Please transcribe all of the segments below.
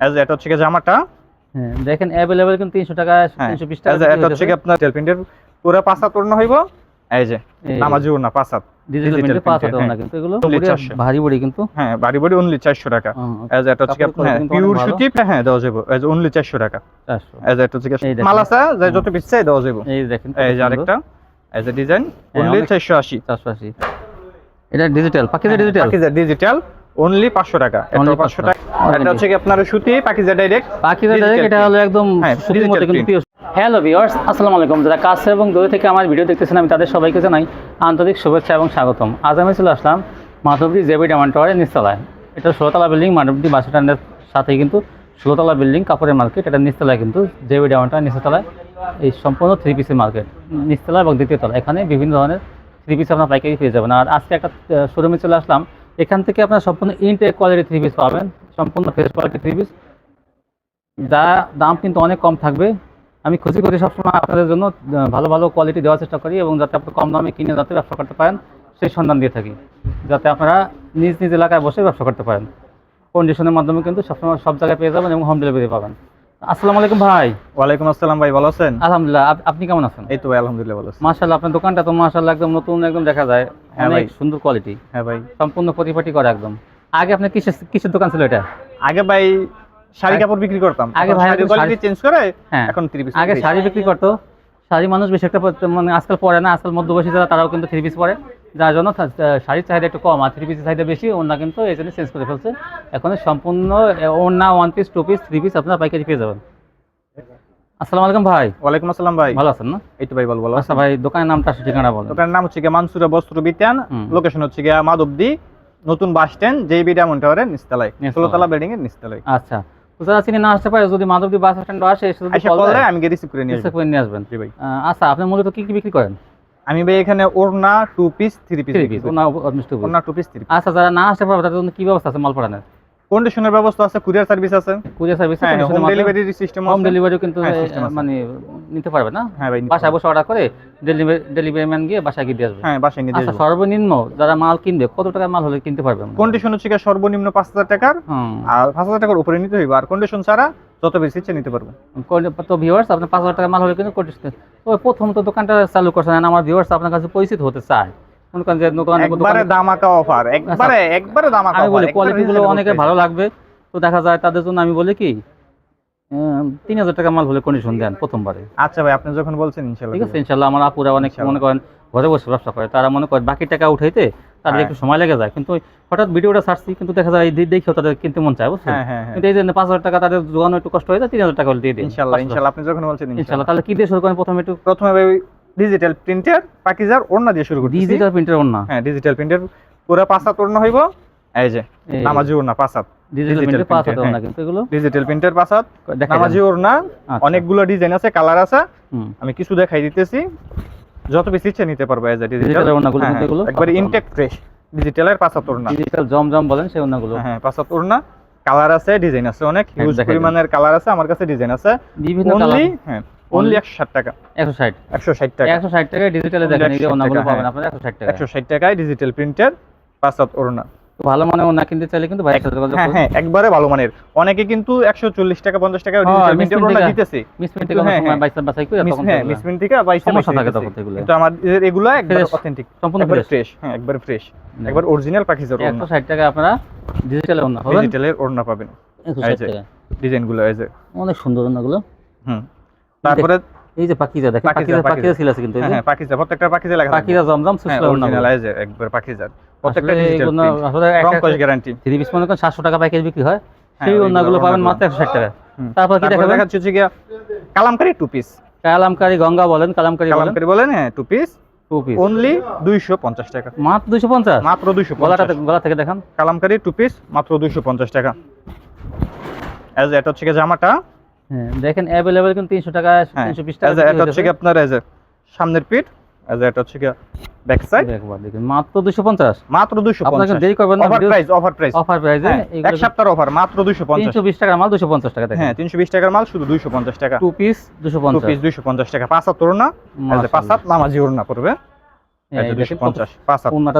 Age এটা হচ্ছে জামাটা হ্যাঁ দেখেন অ্যাভেলেবেল কিন্তু তিনশো টাকা হ্যাঁ তিনশো বিশ টাকা এটা হচ্ছে আপনার প্রিন্টের পুরো পাঁচ হাত ওড়না হইব? এই যে পাঁচ হাত ডিজিটাল প্রিন্টে পাঁচ হ্যাঁ। না কিন্তু এগুলো? 400 ভারী বড়ি কিন্তু? হ্যাঁ বাড়ি বাড়ি অনলি চারশো টাকা। হ্যাঁ, এজ এটা হচ্ছে কিন্তু পিওর সুতি হ্যাঁ দেওয়া যাবে এজ অনলি চারশো টাকা। চারশো। এজ এটা হচ্ছে গিয়ে এই মাল আছে যে যত পিস চাই দেওয়া যাবে এই দেখেন এই যে আরেকটা। এজ এ ডিজাইন হ্যাঁ, অনলি অনেক- চারশো আশি। চারশো আশি। এটা digital Pakeezah digital digital only পাঁচশো টাকা। Only এটা 500 টাকা। এটা হচ্ছে কি আপনার সুতি পাকিজা ডাইরেক্ট Digital ডাইরেক্ট এটা হলো একদম হ্যাঁ, সুতির মতো কিন্তু হ্যালো ভিউয়ার্স আসসালামু আলাইকুম। যারা কাছে এবং দূরে থেকে আমার ভিডিও দেখতেছেন আমি তাদের সবাইকে জানাই আন্তরিক শুভেচ্ছা এবং স্বাগতম। আজ আমি চলে আসলাম মাধবদী জেবি ডায়মন্ড টাওয়ারের নিচতলায়। এটা ষোলোতলা বিল্ডিং মাধবদী বাস স্ট্যান্ডের সাথেই কিন্তু ষোলোতলা বিল্ডিং কাপড়ের মার্কেট এটা নিচতলায় কিন্তু জেবি ডায়মন্ড টাওয়ার নিচতলায়। এই সম্পূর্ণ থ্রি পিসের মার্কেট নিচতলা এবং দ্বিতীয় তলা এখানে বিভিন্ন ধরনের থ্রি পিস আপনার পাইকারি পেয়ে যাবেন। আর আজকে একটা শোরুমে চলে আসলাম এখান থেকে আপনার সম্পূর্ণ ইনটেক কোয়ালিটি থ্রি পিস পাবেন, সম্পূর্ণ ফ্রেশ কোয়ালিটি থ্রি পিস যা দাম কিন্তু অনেক কম থাকবে। আমি খুশি করি সবসময় আপনাদের জন্য ভালো ভালো কোয়ালিটি দেওয়ার চেষ্টা করি এবং যাতে আপনি কম দামে কিনে যাতে ব্যবসা করতে পারেন, সেই সন্ধান দিয়ে থাকি। যাতে আপনারা নিজ নিজ এলাকায় বসে ব্যবসা করতে পারেন। কন্ডিশনের মাধ্যমে কিন্তু সবসময় সব জায়গায় পেয়ে যাবেন এবং হোম ডেলিভারি পাবেন। আসসালামু আলাইকুম ভাই। ওয়ালাইকুম আসসালাম ভাই ভালো আছেন? আলহামদুলিল্লাহ আপনি কেমন আছেন? এই তো আলহামদুলিল্লাহ ভালো আছি। মাশাআল্লাহ আপনার দোকানটা তো মাশাআল্লাহ একদম নতুন একদম দেখা যায়। হ্যাঁ অনেক। সুন্দর কোয়ালিটি হ্যাঁ ভাই। সম্পূর্ণ পরিপাটি করে একদম। আগে আপনার কিসের কিসের দোকান ছিল এটা? আগে ভাই শাড়ি কাপড় বিক্রি করতাম। আগে ভাই কোয়ালিটি চেঞ্জ করে হ্যাঁ। এখন থ্রি পিস আগে শাড়ি বিক্রি করতো। শাড়ি মানুষ বেশি একটা মানে আজকাল পরে না আজকাল মধ্যবয়সী যারা তারাও কিন্তু থ্রি পিস পরে। যার জন্য শাড়ির চাহিদা একটু কম আর থ্রি পিসের চাহিদা বেশি ওনা কিন্তু এই জন্য চেঞ্জ করে ফেলছে। এখন সম্পূর্ণ ওনা one piece two piece three piece আপনারা পাইকারি পেয়ে যাবেন। আসসালামু আলাইকুম ভাই। ওয়ালাইকুম আসসালাম ভাই। ভালো আছেন না? এই তো ভাই ভালো ভালো আচ্ছা ভাই দোকানের নামটা ঠিকানা বলেন। দোকানের নাম হচ্ছে মানসুরা বস্ত্র বিতান লোকেশন হচ্ছে গিয়ে মাধবদী নতুন বাস স্ট্যান্ড জেবি ডায়মন্ড টাওয়ারের নিচতলায়। ষোলোতলা বিল্ডিং এর নিচতলায়। আচ্ছা। যারা চিনি না আসতে পারে যদি মাধবদী বাস স্ট্যান্ড আসে এসে আমি গিয়ে রিসিভ করে নিয়ে আসবেন। জি ভাই। আচ্ছা আপনি মূলত কি কি বিক্রি করেন? আমি ভাই এখানে ওড়না two piece three piece three piece ওড়না টু পিস থ্রি পিস আচ্ছা যারা না আসতে পারবে তাদের জন্য কি ব্যবস্থা আছে মাল পাঠানোর কন্ডিশনের ব্যবস্থা আছে কুরিয়ার সার্ভিস আছে। কুরিয়ার সার্ভিস হ্যাঁ হোম ডেলিভারি সিস্টেম হোম ডেলিভারিও কিন্তু হ্যাঁ, আছে। মানে নিতে পারবে না? হ্যাঁ ভাই বাসায় বসে অর্ডার করে ডেলিভারি ডেলিভারি ম্যান গিয়ে বাসায় গিয়ে দিয়ে আসবে। হ্যাঁ বাসায় আচ্ছা দিয়ে সর্বনিম্ন যারা মাল কিনবে কত টাকা মাল হলে কিনতে পারবে কন্ডিশন হচ্ছে গিয়ে সর্বনিম্ন পাঁচ হাজার টাকার আর পাঁচ হাজার টাকার উপরে নিতে হইবে। আর কন্ডিশন ছাড়া যত বেশি ইচ্ছে নিতে পারব। তো ভিউয়ার্স আপনার পাঁচ হাজার টাকা মাল হলে কিন্তু করতে তো প্রথম তো দোকানটা চালু করছেন আমার ভিউয়ার্স আপনার কাছে পরিচিত হতে চায়। মনে করেন যে দোকান একবারে দামাকা অফার একবারে একবারে দামাকা আমি বলি offer, কোয়ালিটি গুলো অনেকের ভালো লাগবে। তো দেখা যায় তাদের জন্য আমি বলি কি তিন হাজার টাকা মাল হলে কন্ডিশন দেন প্রথমবারে। আচ্ছা ভাই আপনি যখন বলছেন ইনশাআল্লাহ ঠিক আছে ইনশাল্লাহ আমার আপুরা অনেক মনে করেন ঘরে বসে ব্যবসা করে তারা মনে করেন বাকি টাকা উঠাইতে তাদের হ্যাঁ। একটু সময় লেগে যায়। কিন্তু হঠাৎ ভিডিওটা ছাড়ছি কিন্তু দেখা যায় দেখেও তাদের কিনতে মন চায় বুঝছেন? হ্যাঁ হ্যাঁ কিন্তু এই জন্য পাঁচ হাজার টাকা তাদের জোগানো একটু কষ্ট হয়ে যায় তিন হাজার টাকা হলে দিয়ে দিন। ইনশাআল্লাহ ইনশাআল্লাহ আপনি যখন বলছেন ইনশাল্লাহ। তাহলে কি দিয়ে শুরু করেন প্রথমে একটু? প্রথমে ডিজিটাল প্রিন্টার পাকিজার ওড়না দিয়ে শুরু করতেছি। ডিজিটাল প্রিন্টার না হ্যাঁ ডিজিটাল প্রিন্টার পুরো পাঁচ হাত ওড়না হইব। এই যে নামাজি ওড়না পাঁচ হাত। ডিজিটাল প্রিন্টার পাঁচ ডিজিটাল প্রিন্টার হাত। নামাজি ওড়না অনেকগুলো ডিজাইন আছে কালার আছে। আমি কিছু দেখাই দিতেছি। যত বেশি ইচ্ছে নিতে পারব এজ এ ডিজিটাল ওড়নাগুলো এগুলো একবারে ইনটেক ফ্রেশ ডিজিটালের পাঁচ হাত ওড়না ডিজিটাল জমজম বলেন সেই ওনাগুলো হ্যাঁ হ্যাঁ পাঁচ হাত ওড়না কালার আছে ডিজাইন আছে অনেক। হ্যাঁ, হিউজ পরিমাণের কালার আছে আমার কাছে ডিজাইন আছে। বিভিন্ন অনলি কালার হ্যাঁ অনলি একশো ষাট টাকা। একশো ষাট। একশো ষাট টাকা। একশো ষাট টাকায় ডিজিটালে দেখেন এই 160 টাকা, পাবেন হ্যাঁ। আপনারা একশো ষাট টাকা একশো ষাট টাকায় ডিজিটাল প্রিন্টের পাঁচ হাত ওড়না ভালো মানে ওনা কিনতে চাইলে কিন্তু সাথে যোগাযোগ হ্যাঁ হ্যাঁ একবারে ভালো মানের। অনেকে কিন্তু একশো চল্লিশ টাকা পঞ্চাশ টাকা হ্যাঁ, ডিজিটাল ওড়না দিতেছে। মিস থেকে হ্যাঁ, সময় হ্যাঁ। বাইসা করে তখন হ্যাঁ থেকে বাইশ সমস্যা থাকে তখন এগুলো। কিন্তু আমার এর- একবার অথেন্টিক সম্পূর্ণ ফ্রেশ হ্যাঁ একবার ফ্রেশ একবার অরিজিনাল পাখিজার ওড়না। ষাট টাকা আপনারা ডিজিটালে ওনা পাবেন। ডিজিটালের ওড়না পাবেন। ষাট যে। এই যে। অনেক সুন্দর ওনাগুলো হুম। তারপরে এই যে পাখিজা দেখেন পাকিজা, পাকিজা। ছিল আছে কিন্তু হ্যাঁ হ্যাঁ প্রত্যেকটা পাখিজা লেখা। পাখিজা জমজম সুসলা অরিজিনাল এই যে একবার পাখিজার। প্রত্যেকটা ডিজিটাল আসলে রং কস গ্যারান্টি থ্রি পিস মনে করেন সাতশো টাকা প্যাকেজ বিক্রি হয়। সেই ওইগুলো পাবেন মাত্র একশো ষাট টাকা। তারপর কি দেখাবেন? দেখাচ্ছি হচ্ছে গিয়া কালামকারি টু পিস কালামকারি গঙ্গা বলেন কালামকারি বলেন। কালামকারি বলেন হ্যাঁ two piece two piece only দুইশো পঞ্চাশ টাকা। মাত্র দুশো পঞ্চাশ? মাত্র দুইশো গলাটা গলা থেকে দেখান। কালামকারি টু পিস মাত্র দুইশো পঞ্চাশ টাকা। এজ এটা হচ্ছে জামাটা। হ্যাঁ দেখেন কিন্তু তিনশো টাকা হ্যাঁ তিনশো বিশ টাকা এটা হচ্ছে গিয়ে আপনার এজ সামনের পিঠ। এজ এটা হচ্ছে কি ব্যাক সাইড একবার দেখুন মাত্র দুশো পঞ্চাশ। মাত্র দুইশো আপনাকে পঞ্চাশ দেরি করবেন না offer price offer price offer প্রাইসে এক সপ্তাহের অফার মাত্র দুইশো পঞ্চাশ। তিনশো বিশ টাকার মাল দুশো পঞ্চাশ টাকা দেখেন। হ্যাঁ তিনশো বিশ টাকার মাল শুধু দুইশো পঞ্চাশ টাকা। টু পিস দুশো টু পঞ্চাশ পিস দুইশো পঞ্চাশ টাকা। পাঁচ হাত as a পাঁচ হাত নামাজি ওড়না পড়বে।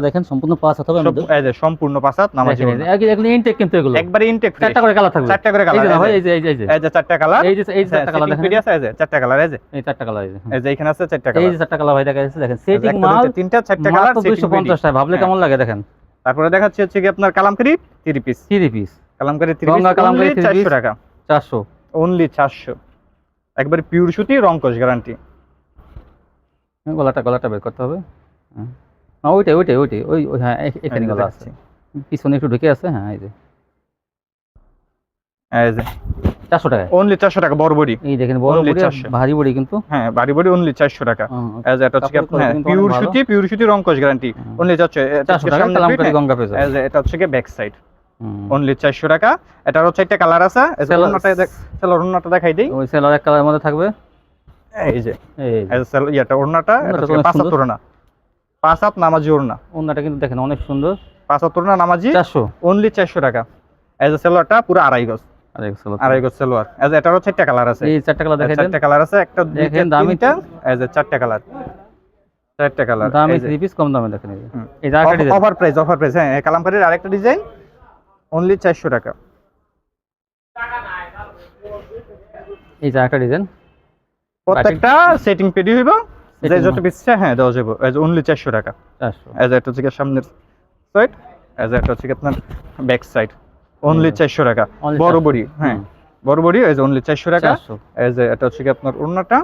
দেখেন সম্পূর্ণ পাঁচ হাত হবে সব- আমাদের। এই যে সম্পূর্ণ পাঁচ হাত নামাজি দেখেন, এই যে, এগুলো ইনটেক কিন্তু এগুলো। একবারে ইনটেক চারটা করে কালার থাকবে চারটা করে কালার এই যে। এই যে এই যে চারটা কালার এই যে এই যে চারটা কালার দেখেন। আছে এই যে চারটা কালার এই যে। এই চারটা কালার এই যে এই যে এখানে আছে চারটা এই কালার যে চারটা কালার ভাই দেখা যাচ্ছে দেখেন সেটিং মাল তিনটা চারটা কালার টাকা ভাবলে হ্যাঁ। কেমন লাগে দেখেন? তারপরে দেখাচ্ছি হচ্ছে কি আপনার Kalamkari three piece three piece Kalamkari three piece Kalamkari only চারশো টাকা। চারশো। অনলি চারশো। একবারে পিওর সুতি রংকশ গ্যারান্টি গলাটা গলাটা বের করতে হবে। হ্যাঁ? ওইটাই ওইটাই ওইটাই ওই ওই হ্যাঁ এখানে গলা আছে। পিছনে একটু ঢুকে আছে হ্যাঁ এই যে। এই যে। চারশো টাকায়? অনলি চারশো টাকা বড় বডি। এই দেখেন বড় বড়ি ভারী বড়ি কিন্তু। হ্যাঁ বাড়ি বডি অনলি চারশো টাকা। হ্যাঁ, এটা হচ্ছে আপনার পিওর সুতি পিওর সুতি রংকশ গ্যারান্টি অনলি চারশো চারশো টাকা কালামকারি গঙ্গা পেজ যে এটা হচ্ছে ব্যাক সাইড অনলি চারশো টাকা। এটার হচ্ছে একটা কালার আছে। সেলার অন্যটা দেখাই দিই। ওই সেলার এক কালারের মধ্যে থাকবে। এই যে। এই ওড়নাটা পাঁচ হাত নামাজি ওড়না। ওনাটা কিন্তু দেখেন অনেক সুন্দর। পাঁচ হাত ওড়না নামাজি চারশো? অনলি চারশো টাকা। এই যে সেলোয়ারটা পুরো আড়াই গজ। আড়াই গজ সেলোয়ার যে এটারও চারটা কালার আছে। এই চারটা কালার দেখাই দেন। চারটা কালার আছে একটা দেখেন, দামি তিনটা এই যে চারটা কালার চারটা কালার দামে থ্রি পিস কম দামে দেখেন এই আরেকটা design offer price offer price হ্যাঁ কালামকারীর আরেকটা ডিজাইন অনলি চারশো টাকা। এই যে আরেকটা ডিজাইন প্রত্যেকটা সেটিং পেডি হইব। যে যত পিস হ্যাঁ দেওয়া যাবে যে অনলি চারশো টাকা। এজ এটা হচ্ছে সামনের সাইড এজ এটা হচ্ছে আপনার ব্যাক সাইড অনলি চারশো টাকা। বড় বড়ি হ্যাঁ। বড় বড়ি যে অনলি চারশো টাকা। যে এটা হচ্ছে আপনার অন্যটা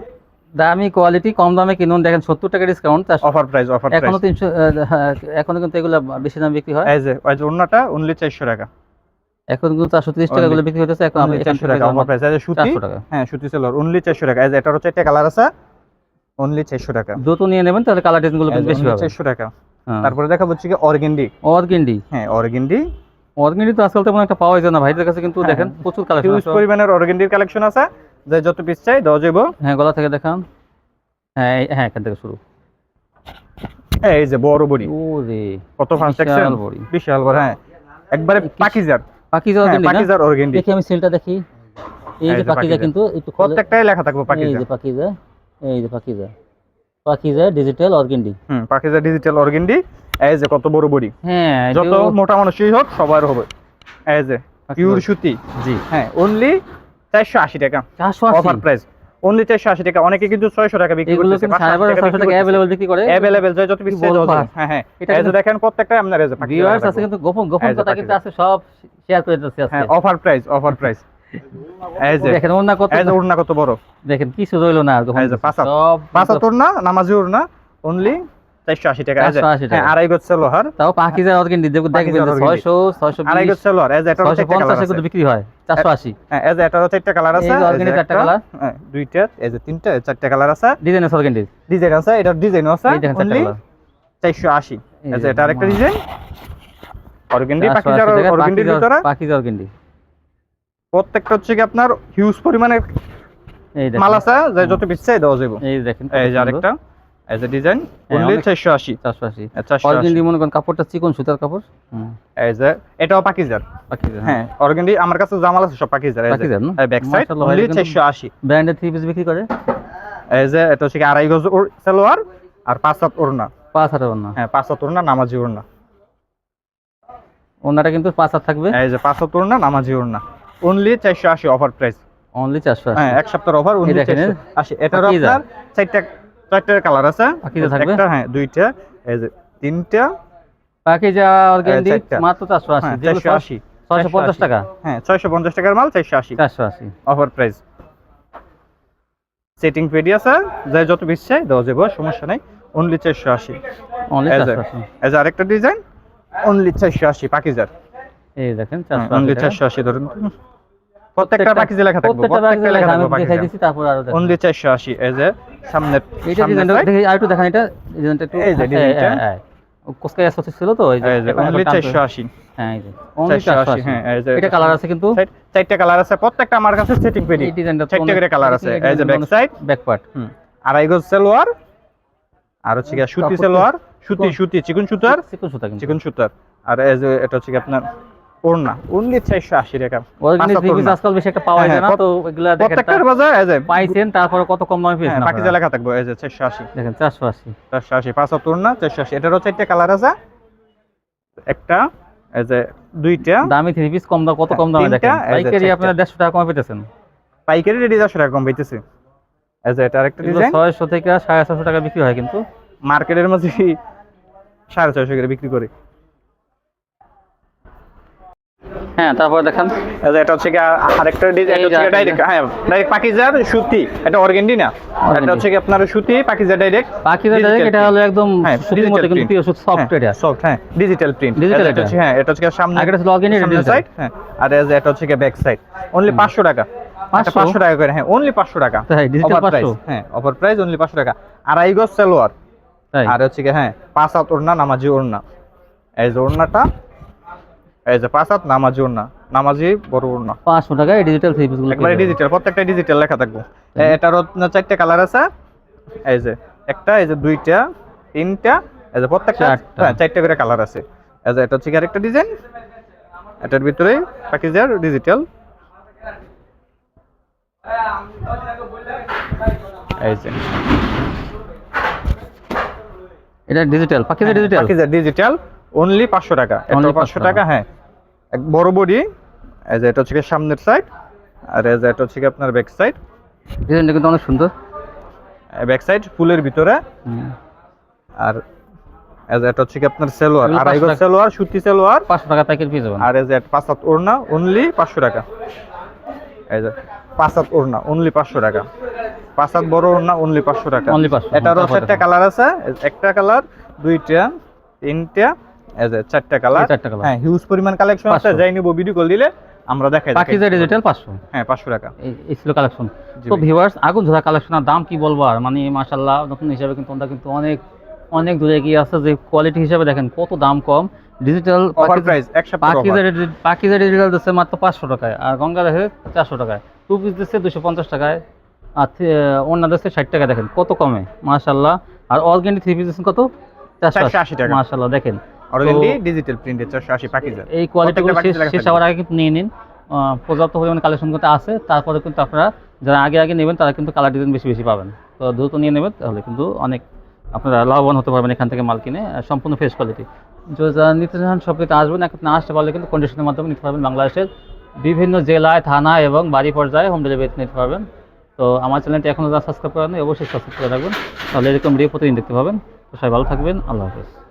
দামি কোয়ালিটি কম দামে কিনুন। দেখেন সত্তর টাকা ডিসকাউন্ট অফার প্রাইস অফার এখনও তিনশো এখনও কিন্তু এগুলো বেশি দাম বিক্রি হয়। যে এই অন্যটা অনলি চারশো টাকা। এখন কিন্তু চারশো তিরিশ টাকা গুলো বিক্রি হতেছে এখন চারশো টাকা অফার প্রাইস সুতি টাকা। হ্যাঁ সুতি সেলর অনলি চারশো টাকা। যে এটার হচ্ছে একটা কালার আছে অনলি চারশো টাকা। দ্রুত নিয়ে নেবেন তাহলে কালার ডিজাইনগুলো বেশি পাবেন। টাকা। হ্যাঁ। তারপরে হচ্ছে কি অর্গেন্ডি। অর্গেন্ডি। হ্যাঁ অর্গেন্ডি। অর্গেন্ডি তো আজকাল তেমন একটা পাওয়া যায় না ভাইদের কাছে কিন্তু হ্যাঁ, দেখেন প্রচুর কালেকশন হিউজ পরিমাণের অর্গেন্ডির কালেকশন আছে। যে যত পিস চাই দেওয়া যাব হ্যাঁ গলা থেকে দেখান। হ্যাঁ হ্যাঁ এখান থেকে শুরু। এই যে বড় বড়ি। কত ফান্স বিশাল বড়ি। বিশাল বড় হ্যাঁ। একবারে পাকিজার পাকিজা হ্যাঁ অর্গেন্ডি পাকিজার অর্গেন্ডি। দেখি আমি সেলটা দেখি। এই যে পাকিজা পাকিজা। কিন্তু প্রত্যেকটাই লেখা থাকবে এই যে পাকিজা। এই যে Pakeezah Pakeezah digital organdy hmm Pakeezah digital organdy এই যে কত বড় বড়ি। হ্যাঁ যত মোটা মানুষই হোক সবার হবে। এই যে পিওর সুতি। জি। হ্যাঁ অনলি চারশো আশি টাকা। চারশো অফার প্রাইস অনলি চারশো আশি টাকা। অনেকে কিন্তু ছয়শো টাকা বিক্রি করতেছে টাকা অ্যাভেলেবল বিক্রি করে। অ্যাভেলেবেল যে যত কি হ্যাঁ হ্যাঁ। এটা এই যে দেখেন প্রত্যেকটা আপনার ভিউয়ার্স আছে কিন্তু গোপন গোপন কথা কিন্তু আছে সব শেয়ার করে হ্যাঁ অফার প্রাইস অফার প্রাইস এই যে দেখেন ওর কত এই যে ওড়না কত বড়। দেখেন কিছু রইল না এই যে। পাঁচ পাঁচ নামাজি ওড়না অনলি টাকা। 480। হ্যাঁ আড়াই গজ লোহার তাও পাকিজা দেখবেন আড়াই গজ লোহার এটা আছে। বিক্রি হয়? চারশো আশি। হ্যাঁ এই এটা হচ্ছে একটা কালার আছে। এই চারটা হ্যাঁ, দুইটা এই যে তিনটা চারটা কালার আছে। ডিজাইন আছে ডিজাইন আছে এটার ডিজাইন আছে এই দেখেন চারটা কালার। এটা আরেকটা ডিজাইন ভিতরে। পাকিজা প্রত্যেকটা হচ্ছে কি আপনার হিউজ দেখেন। মাল আছে যে যত পিস চাই দেওয়া যাবে এই দেখেন এই যে আরেকটা এই যে ডিজাইন হ্যাঁ, অনলি চারশো আশি। চারশো আশি। অর্গেন্ডি মনে করেন কাপড়টা চিকন সুতার কাপড়? এই যে এটাও পাকিজার পাকিজা হ্যাঁ। অর্গেন্ডি আমার কাছে জামাল আছে সব পাকিজার পাকিজার না? ব্যাক সাইড অনলি কিন্তু- চারশো আশি। থ্রি পিস বিক্রি করে? এই যে এটা হচ্ছে কি আড়াই গজ ওর- সালোয়ার আর পাঁচ হাত ওড়না। পাঁচ হাজার ওনা হ্যাঁ পাঁচ হাত ওড়না নামাজি ওড়না। ওনাটা কিন্তু পাঁচ হাত থাকবে। এই যে পাঁচ হাত ওড়না নামাজি ওড়না। অনলি চারশো আশি অফার প্রাইস অনলি চারশো আশি। হ্যাঁ এক সপ্তাহের অফার অনলি দেখেন, আশি। এটারও আপনার চারটা চারটা কালার আছে? একটা হ্যাঁ দুইটা এই যে তিনটা পাকিজা অর্গেন্ডি চারটা। মাত্র চারশো আশি। হ্যাঁ চারশো আশি। ছয়শো পঞ্চাশ টাকা। হ্যাঁ ছয়শো পঞ্চাশ টাকার মাল চারশো আশি। চারশো আশি। অফার প্রাইস সেটিং পেডি আছে যাই যত পিস চাই দেওয়া যাবে সমস্যা নাই। অনলি চারশো আশি। অনলি যে যে আরেকটা ডিজাইন অনলি চারশো আশি পাকিজার। এই দেখেন অনলি চারশো আশি ধরুন। প্রত্যেকটা লেখা থাকবে প্রত্যেকটা আমি দেখাই দিচ্ছি তারপর আরও। অনলি এই যে ডিজাইনটা দেখি আর একটু দেখান এটা ডিজাইনটা একটু এই যে হ্যাঁ, ডিজাইনটা। হ্যাঁ, হ্যাঁ। কোসকাই আসতে ছিল তো এই যে অনলি হ্যাঁ এই যে অনলি 480, হ্যাঁ, এই যে এটা কালার আছে কিন্তু? চারটা কালার আছে প্রত্যেকটা আমার কাছে সেটিং এই ডিজাইনটা চারটে করে কালার আছে এই যে back side back part hmm আড়াই গজ সালোয়ার আর হচ্ছে সুতি সালোয়ার সুতি সুতি চিকন সুতার। চিকন সুতা চিকন সুতার। আর এই যে এটা হচ্ছে আপনার ওড়না অনলি টাকা। অর্গানিক। আজকাল বেশি একটা পাওয়া হ্যাঁ, যায় না হ্যাঁ, তো এগুলা দেখেন প্রত্যেকটার বাজার এই যে পাইছেন তারপরে কত কম দামে হ্যাঁ পেয়েছেন। লেখা থাকবে এই যে চারশো আশি। দেখেন ওড়না এটারও চারটে কালার আছে। একটা এই যে দুইটা। দামি থ্রি পিস কম দাম কত কম দামে দেখেন? পাইকারি আপনারা দেড়শো টাকা কমে পেতেছেন। পাইকারি রেডি চারশো টাকা কম পাইতেছি এই যে এটা আরেকটা ডিজাইন ছয়শো থেকে সাড়ে ছশো টাকা বিক্রি হয় কিন্তু। মার্কেটের মধ্যে সাড়ে ছয়শো করে বিক্রি করি। হ্যাঁ তারপর দেখেন। এটা হচ্ছে কি আরেকটা ডাইরেক্ট হ্যাঁ ডাইরেক্ট পাকিজার সুতি এটা অর্গেন্ডি না এটা হচ্ছে কি আপনার সুতি পাকিজার ডাইরেক্ট Digital দেখেন এটা হলো একদম হ্যাঁ, সুতির মতো কিন্তু। পিওর সফট এটা। সফট হ্যাঁ ডিজিটাল প্রিন্ট Digital এটা? হচ্ছে হ্যাঁ এটা হচ্ছে সামনে সাইড হ্যাঁ আর এটা হচ্ছে কি ব্যাক সাইড অনলি 500 টাকা। এটা 500? 500 টাকা করে হ্যাঁ অনলি 500 টাকা। তাই, Offer 500? হ্যাঁ অফার প্রাইস অনলি 500 টাকা। আড়াই গজ সালোয়ার আর হচ্ছে কি হ্যাঁ পাঁচ হাত ওড়না নামাজি ওড়না। এই ওড়নাটা এই যে পাঁচ হাত নামাজি ওড়না। নামাজি বড় ওড়না। পাঁচশো টাকায় ডিজিটাল থ্রি পিস একবারে ডিজিটাল প্রত্যেকটা ডিজিটাল লেখা থাকবে। এটারও চারটে কালার আছে। এই যে একটা এই যে দুইটা তিনটা এই যে প্রত্যেকটা চারটা। হ্যাঁ চারটে করে কালার আছে। এই যে এটা হচ্ছে আরেকটা ডিজাইন এটার ভিতরে প্যাকেজার ডিজিটাল এই যে। এটা ডিজিটাল পাখিদের ডিজিটাল প্যাকেজার ডিজিটাল অনলি পাঁচশো টাকা। এটা পাঁচশো টাকা হ্যাঁ। এক বড় বডি এই যে এটা হচ্ছে সামনের সাইড আর এই যে এটা হচ্ছে আপনার ব্যাক সাইড ডিজাইনটা কিন্তু অনেক সুন্দর। ব্যাক সাইড ফুলের ভিতরে। আর যে এটা হচ্ছে কি আপনার সেলোয়ার আড়াই 500 গজ সেলোয়ার সুতি সেলোয়ার। পাঁচশো টাকা প্যাকেট পেয়ে যাবেন। আর এই যে পাঁচ হাত ওড়না অনলি পাঁচশো টাকা। এই যে পাঁচ হাত ওড়না অনলি পাঁচশো টাকা। পাঁচ হাত বড় ওড়না অনলি পাঁচশো টাকা। Only 500, এটারও চারটা কালার আছে একটা কালার দুইটা তিনটা। চারটা কালার চারটা colour। হ্যাঁ হিউজ পরিমাণ কালেকশন আছে যাই নিব ভিডিও কল দিলে আমরা দেখাই ডিজিটাল পাঁচশো। হ্যাঁ পাঁচশো টাকা। এই- ছিল কালেকশন তো ভিউয়ার্স আগুন কালেকশনের দাম কি বলব আর? মানে মাশাল্লাহ নতুন হিসাবে কিন্তু ওটা কিন্তু অনেক অনেক দূরে এগিয়ে আছে যে কোয়ালিটি হিসাবে দেখেন কত দাম কম। ডিজিটাল ডিজিটাল দিচ্ছে মাত্র পাঁচশো টাকায় আর গঙ্গা দেখে চারশো টাকায়। টু পিস দিচ্ছে দুশো পঞ্চাশ টাকায় আর অন্য দিচ্ছে ষাট টাকা দেখেন কত কমে মাশাল্লাহ আর অর্গ্যানিক থ্রি পিস দিচ্ছেন কত? 480 টাকা। মাশাল্লাহ দেখেন। অর্গেন্ডি ডিজিটাল এই কোয়ালিটিগুলো শেষ। হওয়ার আগে কিন্তু নিয়ে নিন। পর্যাপ্ত পরিমাণে কালেকশন করতে আছে। তারপরে কিন্তু আপনারা যারা আগে আগে নেবেন তারা কিন্তু কালার ডিজাইন বেশি বেশি পাবেন। তো দ্রুত নিয়ে নেবেন তাহলে কিন্তু অনেক আপনারা লাভবান হতে পারবেন এখান থেকে মাল কিনে সম্পূর্ণ ফ্রেশ কোয়ালিটি যারা নিতে চান সবকিছু আসবেন। এখন না আসতে পারলে কিন্তু কন্ডিশনের মাধ্যমে নিতে পারবেন বাংলাদেশের বিভিন্ন জেলায় থানায় এবং বাড়ি পর্যায়ে হোম ডেলিভারি নিতে পারবেন। তো আমার চ্যানেলটি এখনও যারা সাবস্ক্রাইব করেন অবশ্যই সাবস্ক্রাইব করে রাখবেন। তাহলে এরকম ভিডিও প্রতিদিন দেখতে পাবেন। তো সবাই ভালো থাকবেন। আল্লাহ হাফেজ।